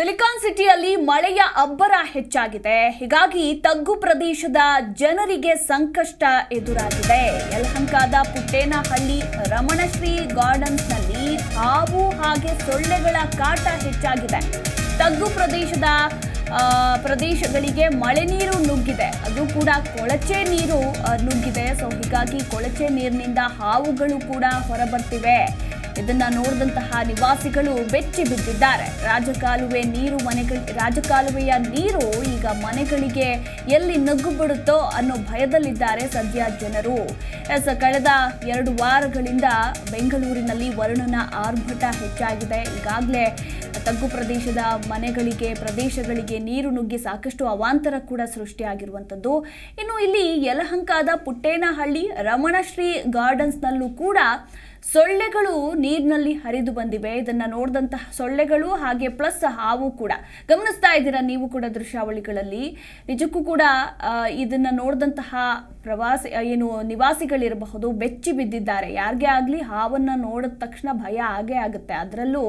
Silicon ಸಿಟಿಯಲ್ಲಿ ಮಳೆಯ ಅಬ್ಬರ ಹೆಚ್ಚಾಗಿದೆ. ಹೀಗಾಗಿ ತಗ್ಗು ಪ್ರದೇಶದ ಜನರಿಗೆ ಸಂಕಷ್ಟ ಎದುರಾಗಿದೆ. ಯಲಹಂಕಾದ ಪುಟ್ಟೇನಹಳ್ಳಿ ರಮಣಶ್ರೀ ಗಾರ್ಡನ್ಸ್ನಲ್ಲಿ ಹಾವು ಹಾಗೆ ಸೊಳ್ಳೆಗಳ ಕಾಟ ಹೆಚ್ಚಾಗಿದೆ. ತಗ್ಗು ಪ್ರದೇಶದ ಪ್ರದೇಶಗಳಿಗೆ ಮಳೆ ನೀರು ನುಗ್ಗಿದೆ. ಅದು ಕೂಡ ಕೊಳಚೆ ನೀರು ನುಗ್ಗಿದೆ. ಸೊ ಹೀಗಾಗಿ ಕೊಳಚೆ ನೀರಿನಿಂದ ಹಾವುಗಳು ಕೂಡ ಹೊರಬರ್ತಿವೆ. ಇದನ್ನ ನೋಡಿದಂತಹ ನಿವಾಸಿಗಳು ಬೆಚ್ಚಿ ಬಿದ್ದಿದ್ದಾರೆ. ರಾಜಕಾಲುವೆ ನೀರು ಮನೆಗಳ, ರಾಜಕಾಲುವೆಯ ನೀರು ಈಗ ಮನೆಗಳಿಗೆ ಎಲ್ಲಿ ನಗ್ಗು ಬಿಡುತ್ತೋ ಅನ್ನೋ ಭಯದಲ್ಲಿದ್ದಾರೆ ಸದ್ಯ ಜನರು. ಎಸ್, ಕಳೆದ ಎರಡು ವಾರಗಳಿಂದ ಬೆಂಗಳೂರಿನಲ್ಲಿ ವರುಣನ ಆರ್ಭಟ ಹೆಚ್ಚಾಗಿದೆ. ಈಗಾಗಲೇ ತಗ್ಗು ಪ್ರದೇಶದ ಮನೆಗಳಿಗೆ, ಪ್ರದೇಶಗಳಿಗೆ ನೀರು ನುಗ್ಗಿ ಸಾಕಷ್ಟು ಅವಾಂತರ ಕೂಡ ಸೃಷ್ಟಿಯಾಗಿರುವಂಥದ್ದು. ಇನ್ನು ಇಲ್ಲಿ ಯಲಹಂಕದ ಪುಟ್ಟೇನಹಳ್ಳಿ, ರಮಣಶ್ರೀ ಗಾರ್ಡನ್ಸ್ನಲ್ಲೂ ಕೂಡ ಸೊಳ್ಳೆಗಳು ನೀರಿನಲ್ಲಿ ಹರಿದು ಬಂದಿವೆ. ಇದನ್ನ ನೋಡಿದಂತಹ ಸೊಳ್ಳೆಗಳು ಹಾಗೆ ಪ್ಲಸ್ ಹಾವು ಕೂಡ. ಗಮನಿಸ್ತಾ ಇದ್ದೀರಾ ನೀವು ಕೂಡ ದೃಶ್ಯಾವಳಿಗಳಲ್ಲಿ? ನಿಜಕ್ಕೂ ಕೂಡ ಇದನ್ನು ನೋಡಿದಂತಹ ಪ್ರವಾಸಿ ಏನು ನಿವಾಸಿಗಳಿರಬಹುದು ಬೆಚ್ಚಿ ಬಿದ್ದಿದ್ದಾರೆ. ಯಾರಿಗೆ ಆಗಲಿ ಹಾವನ್ನ ನೋಡಿದ ತಕ್ಷಣ ಭಯ ಆಗೇ ಆಗುತ್ತೆ. ಅದರಲ್ಲೂ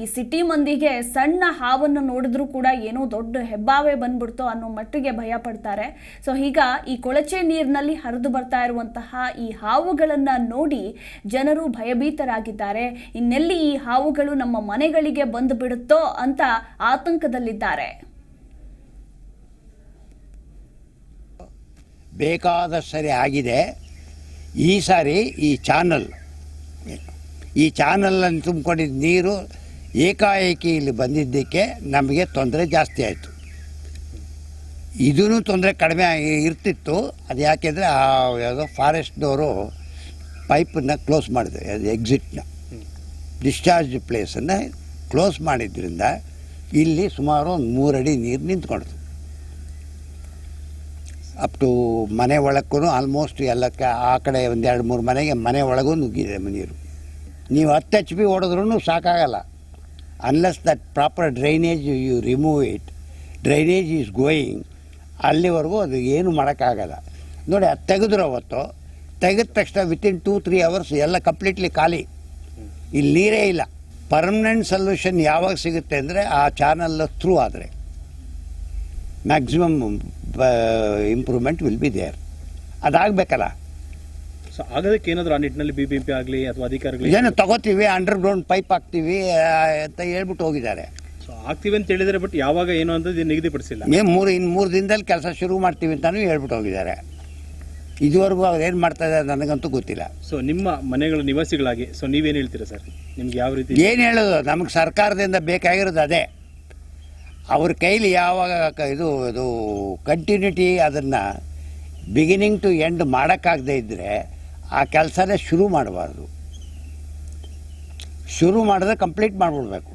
ಈ ಸಿಟಿ ಮಂದಿಗೆ ಸಣ್ಣ ಹಾವನ್ನು ನೋಡಿದ್ರೂ ಕೂಡ ಏನೋ ದೊಡ್ಡ ಹೆಬ್ಬಾವೆ ಬಂದ್ಬಿಡ್ತೋ ಅನ್ನೋ ಮಟ್ಟಿಗೆ ಭಯ ಪಡ್ತಾರೆ. ಸೊ ಈಗ ಈ ಕೊಳಚೆ ನೀರಿನಲ್ಲಿ ಹರಿದು ಬರ್ತಾ ಇರುವಂತಹ ಈ ಹಾವುಗಳನ್ನು ನೋಡಿ ಜನರು ಭಯಭೀತರಾಗಿದ್ದಾರೆ. ಇನ್ನೆಲ್ಲಿ ಈ ಹಾವುಗಳು ನಮ್ಮ ಮನೆಗಳಿಗೆ ಬಂದು ಬಿಡುತ್ತೋ ಅಂತ ಆತಂಕದಲ್ಲಿದ್ದಾರೆ. ಬೇಕಾದ ಸರಿ ಆಗಿದೆ. ಈ ಸಾರಿ ಈ ಚಾನಲ್, ಈ ಚಾನಲನ್ನು ತುಂಬಿಕೊಂಡಿದ್ದ ನೀರು ಏಕಾಏಕಿ ಇಲ್ಲಿ ಬಂದಿದ್ದಕ್ಕೆ ನಮಗೆ ತೊಂದರೆ ಜಾಸ್ತಿ ಆಯಿತು. ಇದೂ ತೊಂದರೆ ಕಡಿಮೆ ಇರ್ತಿತ್ತು. ಅದು ಯಾಕೆಂದರೆ ಆ ಯಾವುದೋ ಫಾರೆಸ್ಟ್ನವರು ಪೈಪನ್ನು ಕ್ಲೋಸ್ ಮಾಡಿದೆ, ಅದು ಎಕ್ಸಿಟ್ನ ಡಿಸ್ಚಾರ್ಜ್ ಪ್ಲೇಸನ್ನು ಕ್ಲೋಸ್ ಮಾಡಿದ್ರಿಂದ ಇಲ್ಲಿ ಸುಮಾರು ಒಂದು ಮೂರಡಿ ನೀರು ನಿಂತ್ಕೊಳ್ತು ಅಪ್ ಟು ಮನೆ ಒಳಕ್ಕೂ ಆಲ್ಮೋಸ್ಟ್ ಎಲ್ಲಕ್ಕೆ ಆ ಕಡೆ ಒಂದು ಎರಡು ಮೂರು ಮನೆಗೆ ಮನೆ ಒಳಗೂ ನುಗ್ಗಿದೆ ನೀರು. ನೀವು ಹತ್ತು ಎಚ್ ಪಿ ಹೊಡೆದ್ರೂ ಸಾಕಾಗಲ್ಲ. Unless that proper drainage you remove it drainage is going ಅಲ್ಲಿವರೆಗೂ ಅದು ಏನು ಮಾಡೋಕ್ಕಾಗಲ್ಲ. ನೋಡಿ, ಅದು ತೆಗೆದ್ರು ಅವತ್ತು ತೆಗೆದ ತಕ್ಷಣ ವಿತಿನ್ ಟೂ ತ್ರೀ ಅವರ್ಸ್ ಎಲ್ಲ ಕಂಪ್ಲೀಟ್ಲಿ ಖಾಲಿ. ಇಲ್ಲಿ ನೀರೇ ಇಲ್ಲ. ಪರ್ಮನೆಂಟ್ ಸೊಲ್ಯೂಷನ್ ಯಾವಾಗ ಸಿಗುತ್ತೆ ಅಂದರೆ ಆ ಚಾನಲ್ ಥ್ರೂ ಆದರೆ. Maximum improvement will be there ಅದಾಗಬೇಕಲ್ಲ. So ಆಗೋದಕ್ಕೆ ಏನಾದರೂ ಆ ನಿಟ್ಟಿನಲ್ಲಿ ಬಿ ಬಿ ಪಿ ಆಗಲಿ ಅಥವಾ ಅಧಿಕಾರಿಗಳು ಏನು ತಗೋತೀವಿ ಅಂಡರ್ ಗ್ರೌಂಡ್ ಪೈಪ್ ಹಾಕ್ತೀವಿ ಅಂತ ಹೇಳ್ಬಿಟ್ಟು ಹೋಗಿದ್ದಾರೆ. ಸೊ ಆಗ್ತೀವಿ ಅಂತ ಹೇಳಿದರೆ ಬಟ್ ಯಾವಾಗ ಏನು ಅಂತ ನಿಗದಿಪಡಿಸಿಲ್ಲ. ಏನು ಮೂರು ಇನ್ನು ಮೂರು ದಿನದಲ್ಲಿ ಕೆಲಸ ಶುರು ಮಾಡ್ತೀವಿ ಅಂತಲೂ ಹೇಳ್ಬಿಟ್ಟು ಹೋಗಿದ್ದಾರೆ. ಇದುವರೆಗೂ ಅವ್ರು ಏನು ಮಾಡ್ತಾ ಇದ್ದಾರೆ ನನಗಂತೂ ಗೊತ್ತಿಲ್ಲ. ಸೊ ನಿಮ್ಮ ಮನೆಗಳ ನಿವಾಸಿಗಳಾಗಿ ಸೊ ನೀವೇನು ಹೇಳ್ತೀರಾ ಸರ್? ನಿಮ್ಗೆ ಯಾವ ರೀತಿ ಏನು ಹೇಳೋದು? ನಮಗೆ ಸರ್ಕಾರದಿಂದ ಬೇಕಾಗಿರೋದು ಅದೇ. ಅವ್ರ ಕೈಲಿ ಯಾವಾಗ ಇದು ಇದು ಕಂಟಿನ್ಯೂಟಿ ಅದನ್ನು ಬಿಗಿನಿಂಗ್ ಟು ಎಂಡ್ ಮಾಡೋಕ್ಕಾಗದೇ ಇದ್ದರೆ ಆ ಕೆಲಸನೇ ಶುರು ಮಾಡಬಾರ್ದು. ಶುರು ಮಾಡಿದ್ರೆ ಕಂಪ್ಲೀಟ್ ಮಾಡಿಬಿಡ್ಬೇಕು.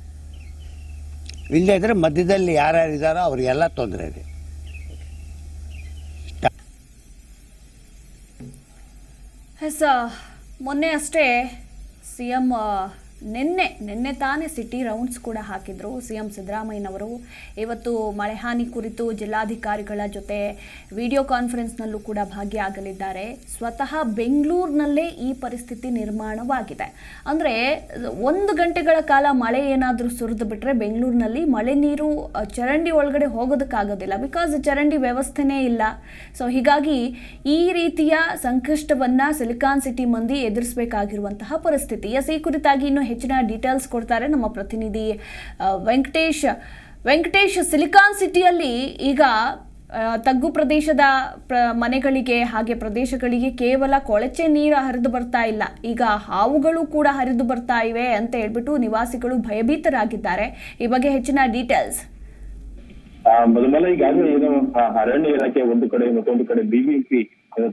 ಇಲ್ಲದೇ ಇದ್ದರೆ ಮಧ್ಯದಲ್ಲಿ ಯಾರ್ಯಾರು ಇದ್ದಾರೋ ಅವರಿಗೆಲ್ಲ ತೊಂದರೆ ಇದೆ. ಎಸ್ ಮೊನ್ನೆ ಅಷ್ಟೇ ಸಿ ಎಂ ನಿನ್ನೆ ನಿನ್ನೆ ತಾನೇ ಸಿಟಿ ರೌಂಡ್ಸ್ ಕೂಡ ಹಾಕಿದ್ರು. ಸಿ ಎಂ ಸಿದ್ದರಾಮಯ್ಯನವರು. ಇವತ್ತು ಮಳೆ ಹಾನಿ ಕುರಿತು ಜಿಲ್ಲಾಧಿಕಾರಿಗಳ ಜೊತೆ ವಿಡಿಯೋ ಕಾನ್ಫರೆನ್ಸ್ನಲ್ಲೂ ಕೂಡ ಭಾಗಿಯಾಗಲಿದ್ದಾರೆ. ಸ್ವತಃ ಬೆಂಗಳೂರಿನಲ್ಲೇ ಈ ಪರಿಸ್ಥಿತಿ ನಿರ್ಮಾಣವಾಗಿದೆ. ಅಂದರೆ ಒಂದು ಗಂಟೆಗಳ ಕಾಲ ಮಳೆ ಏನಾದರೂ ಸುರಿದು ಬಿಟ್ಟರೆ ಬೆಂಗಳೂರಿನಲ್ಲಿ ಮಳೆ ನೀರು ಚರಂಡಿ ಒಳಗಡೆ ಹೋಗೋದಕ್ಕಾಗೋದಿಲ್ಲ. ಬಿಕಾಸ್ ಚರಂಡಿ ವ್ಯವಸ್ಥೆನೇ ಇಲ್ಲ. ಸೊ ಹೀಗಾಗಿ ಈ ರೀತಿಯ ಸಂಕಷ್ಟವನ್ನು ಸಿಲಿಕಾನ್ ಸಿಟಿ ಮಂದಿ ಎದುರಿಸಬೇಕಾಗಿರುವಂತಹ ಪರಿಸ್ಥಿತಿ. ಎಸ್, ಈ ಕುರಿತಾಗಿ ಇನ್ನು ಹೆಚ್ಚಿನ ಡೀಟೇಲ್ಸ್ ಕೊಡ್ತಾರೆ ನಮ್ಮ ಪ್ರತಿನಿಧಿ ವೆಂಕಟೇಶ್. ವೆಂಕಟೇಶ್ ಸಿಲಿಕಾನ್ ಸಿಟಿಯಲ್ಲಿ ಈಗ ತಗ್ಗು ಪ್ರದೇಶದ ಪ್ರ ಮನೆಗಳಿಗೆ ಹಾಗೆ ಪ್ರದೇಶಗಳಿಗೆ ಕೇವಲ ಕೊಳಚೆ ನೀರು ಹರಿದು ಬರ್ತಾ ಇಲ್ಲ. ಈಗ ಹಾವುಗಳು ಕೂಡ ಹರಿದು ಬರ್ತಾ ಇವೆ ಅಂತ ಹೇಳ್ಬಿಟ್ಟು ನಿವಾಸಿಗಳು ಭಯಭೀತರಾಗಿದ್ದಾರೆ. ಈ ಬಗ್ಗೆ ಹೆಚ್ಚಿನ ಡೀಟೇಲ್ಸ್ ಆ, ಮೊದಲೆಲ್ಲ ಈಗಾಗಲೇ ಏನು ಅರಣ್ಯ ಇಲಾಖೆ ಒಂದು ಕಡೆ ಮತ್ತೊಂದು ಕಡೆ ಬಿಬಿಎಂಪಿ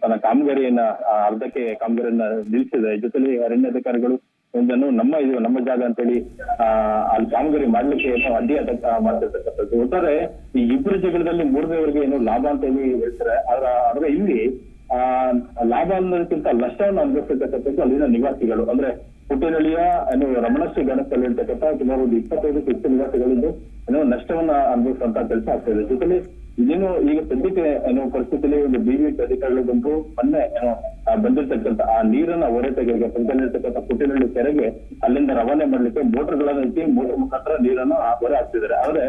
ತನ್ನ ಕಾಮಗಾರಿಯನ್ನ ಅರ್ಧಕ್ಕೆ ಕಾಮಗಾರಿಯನ್ನ ನಿಲ್ಲಿಸಿದೆ. ಜೊತೆಲಿ ಅರಣ್ಯಾಧಿಕಾರಿಗಳು ಒಂದನ್ನು ನಮ್ಮ ಇದು, ನಮ್ಮ ಜಾಗ ಅಂತೇಳಿ, ಆ, ಅಲ್ಲಿ ಕಾಮಗಾರಿ ಮಾಡ್ಲಿಕ್ಕೆ ಏನೋ ಅಡ್ಡಿ ಅಂತ ಮಾಡ್ತಿರ್ತಕ್ಕಂಥದ್ದು ಒಟ್ಟಾರೆ ಈ ಇಬ್ಬರು ಜಗಳದಲ್ಲಿ ಮೂರನೇವರೆಗೆ ಏನೋ ಲಾಭ ಅಂತ ಹೇಳಿ ಹೇಳ್ತಾರೆ. ಆದ್ರ, ಆದ್ರೆ ಇಲ್ಲಿ, ಆ, ಲಾಭ ಅನ್ನೋದಕ್ಕಿಂತ ನಷ್ಟವನ್ನು ಅನುಭವಿಸಿರ್ತಕ್ಕಂಥದ್ದು ಅಲ್ಲಿನ ನಿವಾಸಿಗಳು. ಅಂದ್ರೆ ಹುಟ್ಟಿನಳಿಯ, ಏನು ರಮಣಶ್ರೀ ಗಣಸ್ಥಲ್ಲಿ ಇರ್ತಕ್ಕಂಥ ಸುಮಾರು ಒಂದು ಇಪ್ಪತ್ತೈದಕ್ಕೂ ಹೆಚ್ಚು ನಿವಾಸಿಗಳಿಂದ ಏನೋ ನಷ್ಟವನ್ನ ಅನುಭವಿಸುವಂತ ಕೆಲಸ ಆಗ್ತಾ ಇದೆ. ಜೊತೆಲಿ ಇದೇನು ಈಗ ಸದ್ಯಕ್ಕೆ ಏನೋ ಪರಿಸ್ಥಿತಿಯಲ್ಲಿ ಒಂದು ಬಿಜೆಪಿ ಅಧಿಕಾರಿಗಳು ಬಂದು ಮೊನ್ನೆ, ಏನೋ ಬಂದಿರ್ತಕ್ಕಂಥ ಆ ನೀರನ್ನ ಹೊರ ತೆಗೆಗೆ ಪಂಚಾಯತ್ ಪುಟ್ಟಿನಹಳ್ಳಿ ಕೆರೆಗೆ ಅಲ್ಲಿಂದ ರವಾನೆ ಮಾಡ್ಲಿಕ್ಕೆ ಮೋಟರ್ಗಳನ್ನ ಇಟ್ಟು ಮೋಟರ್ ಮುಖಾಂತರ ನೀರನ್ನು ಆ ಹೊರೆ ಹಾಕ್ತಿದ್ದಾರೆ. ಆದ್ರೆ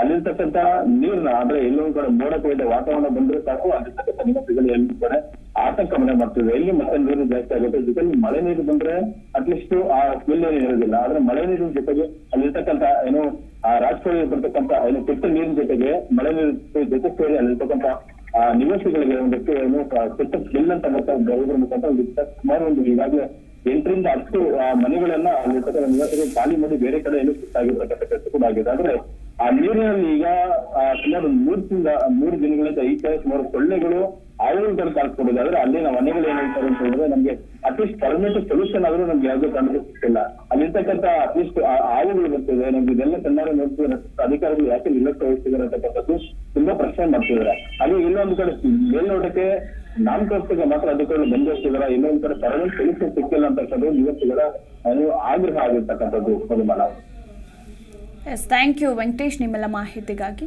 ಅಲ್ಲಿರ್ತಕ್ಕಂಥ ನೀರ್ನ ಆದ್ರೆ ಎಲ್ಲೋ ಕಡೆ ಮೋಡ ಕೊಯ್ದ ವಾತಾವರಣ ಬಂದ್ರೆ ಸಾಕು, ಅಲ್ಲಿರ್ತಕ್ಕಂಥ ನಿವಾಸಿಗಳು ಎಲ್ಲಿ ಕಡೆ ಆತಂಕ ಮನೆ ಮಾಡ್ತಿದೆ ಎಲ್ಲಿ ಮತ್ತೆ ನೀರು ಜಾಸ್ತಿ ಆಗುತ್ತೆ? ಜೊತೆಗೆ ಮಳೆ ನೀರು ಬಂದ್ರೆ ಅಟ್ಲೀಸ್ಟ್ ಆ ಸ್ಮೆಲ್ ಏನು ಇರೋದಿಲ್ಲ. ಆದ್ರೆ ಮಳೆ ನೀರಿನ ಜೊತೆಗೆ ಅಲ್ಲಿರ್ತಕ್ಕಂಥ ಏನು ಆ ರಾಜಕೀಯ ಬರ್ತಕ್ಕಂತ ಕೆಟ್ಟ ನೀರಿನ ಜೊತೆಗೆ ಮಳೆ ನೀರು ಜೊತೆ ಸೇರಿ ಅಲ್ಲಿರ್ತಕ್ಕಂಥ ಆ, ನಿವಾಸಿಗಳಿಗೆ ಒಂದು ಕೆಟ್ಟ ಬಿಲ್ ಅಂತ ಬರ್ತಾ ಬರೋದ್ರ ಮುಖಾಂತರ ಒಂದು ಸುಮಾರು ಒಂದು ಈಗಾಗಲೇ ಎಂಟರಿಂದ ಹತ್ತು ಮನೆಗಳನ್ನ ಅಲ್ಲಿರ್ತಕ್ಕಂಥ ನಿವಾಸಿಗಳು ಖಾಲಿ ಮಾಡಿ ಬೇರೆ ಕಡೆ ಏನು ಶಿಫ್ಟ್ ಆಗಿರ್ತಕ್ಕಂಥ ಕೆಲಸ ಕೂಡ ಆಗಿದೆ. ಆದ್ರೆ ಆ ನೀರಿನಲ್ಲಿ ಈಗ ಸುಮಾರು ಮೂರು ತಿಂಗಳ, ಮೂರು ದಿನಗಳಿಂದ ಈ ಕಡೆ ಸುಮಾರು ಸೊಳ್ಳೆಗಳು ಆವುಗಳು ತರ ಆದ್ರೆ ಅಲ್ಲಿನ ಮನೆಗಳು ಏನ್ ಹೇಳ್ತಾರೆ ಅಂತ ಹೇಳಿದ್ರೆ ನಮ್ಗೆ ಅಟ್ಲೀಸ್ಟ್ ಪರ್ಮನೆಂಟ್ ಸೊಲ್ಯೂಷನ್ ಆದ್ರೂ ನಮ್ಗೆ ಯಾವ್ದು ಸಿಗ್ತಿಲ್ಲ ಅಲ್ಲಿರ್ತಕ್ಕಂಥ ಅಟ್ಲೀಸ್ಟ್ ಆಯುಗಳು ಬರ್ತಿದೆ ನಮ್ಗೆ ಇದೆಲ್ಲ ಚೆನ್ನಾಗಿ ನೋಡ್ತಿದ್ರೆ ಅಧಿಕಾರಿಗಳು ಯಾಕೆ ನಿಲ್ಲಕ್ಕೆ ಹೋಗ್ತಿದ್ದಾರೆ ಅಂತಕ್ಕಂಥದ್ದು ತುಂಬಾ ಪ್ರಶ್ನೆ ಮಾಡ್ತಿದ್ದಾರೆ ಹಾಗೆ ಇನ್ನೊಂದು ಕಡೆ ಮೇಲ್ನೋಟಕ್ಕೆ ನಾಮಕರ್ತಕ್ಕೆ ಮಾತ್ರ ಅಧಿಕಾರಿಗಳು ಬಂದಿರ್ತಿದಾರ ಇನ್ನೊಂದು ಕಡೆ ಪರ್ಮನೆಂಟ್ ಸೊಲ್ಯೂಷನ್ ಸಿಕ್ಕಿಲ್ಲ ಅಂತಕ್ಕಂಥದ್ದು ಇವತ್ತಿಗರ ಆಗ್ರಹ ಆಗಿರ್ತಕ್ಕಂಥದ್ದು Madhumala yes thank you Venkatesh, ನಿಮ್ಮೆಲ್ಲ ಮಾಹಿತಿಗಾಗಿ.